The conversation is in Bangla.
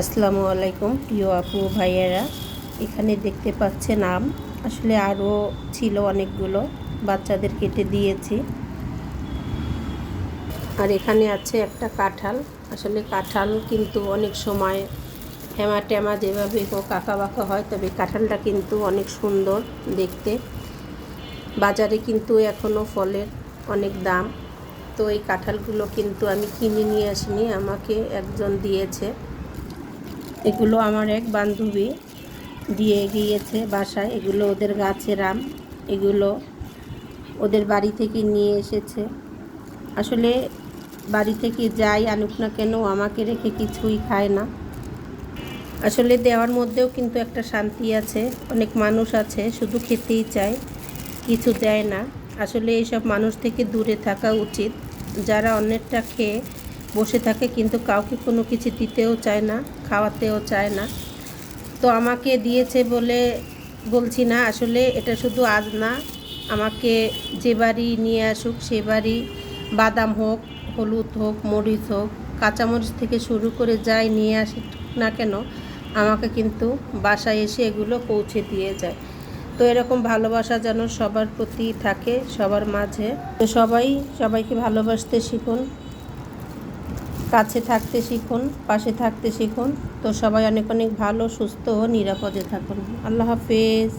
আসসালামু আলাইকুম প্রিয় আপু, ভাইয়েরা। এখানে দেখতে পাচ্ছেন আম। আসলে আরও ছিল অনেকগুলো, বাচ্চাদের কেটে দিয়েছি। আর এখানে আছে একটা কাঁঠাল। আসলে কাঁঠাল কিন্তু অনেক সময় হেমা টেমা যেভাবে হোক আঁকা বাঁকা হয়, তবে কাঁঠালটা কিন্তু অনেক সুন্দর দেখতে। বাজারে কিন্তু এখনও ফলের অনেক দাম। তো এই কাঁঠালগুলো কিন্তু আমি কিনে নিয়ে আসিনি, আমাকে একজন দিয়েছে। এগুলো আমার এক বান্ধবী দিয়ে গিয়েছে বাসায়। এগুলো ওদের গাছের আম এগুলো ওদের বাড়ি থেকে নিয়ে এসেছে। আসলে বাড়ি থেকে যাই, আনুক না কেন আমাকে রেখে কিছুই খায় না। আসলে দেওয়ার মধ্যেও কিন্তু একটা শান্তি আছে, অনেক মানুষ আছে, শুধু খেতেই চায়, কিছু দেয় না। আসলে এইসব মানুষ থেকে দূরে থাকা উচিত। যারা অন্যেরটা খেয়ে বসে থাকে, কিন্তু কাউকে কোনো কিছু দিতেও চায় না, খাওয়াতেও চায় না। তো আমাকে দিয়েছে বলে বলছি না, আসলে এটা শুধু আজ না, আমাকে যে বাড়ি নিয়ে আসুক, সে বাড়ি বাদাম হোক, হলুদ হোক, মরিচ হোক, কাঁচামরিচ থেকে শুরু করে যাই নিয়ে আসি না কেন, আমাকে কিন্তু বাসায় এসে এগুলো পৌঁছে দিয়ে যায়। তো এরকম ভালোবাসা যেন সবার প্রতি থাকে, সবার মাঝে। তো সবাই সবাইকে ভালোবাসতে শিখুন। কাছে থাকতে শিখুন, পাশে থাকতে শিখুন। তো সবাই অনেক অনেক ভালো, সুস্থ ও নিরাপদে থাকুন। আল্লাহ হাফেজ।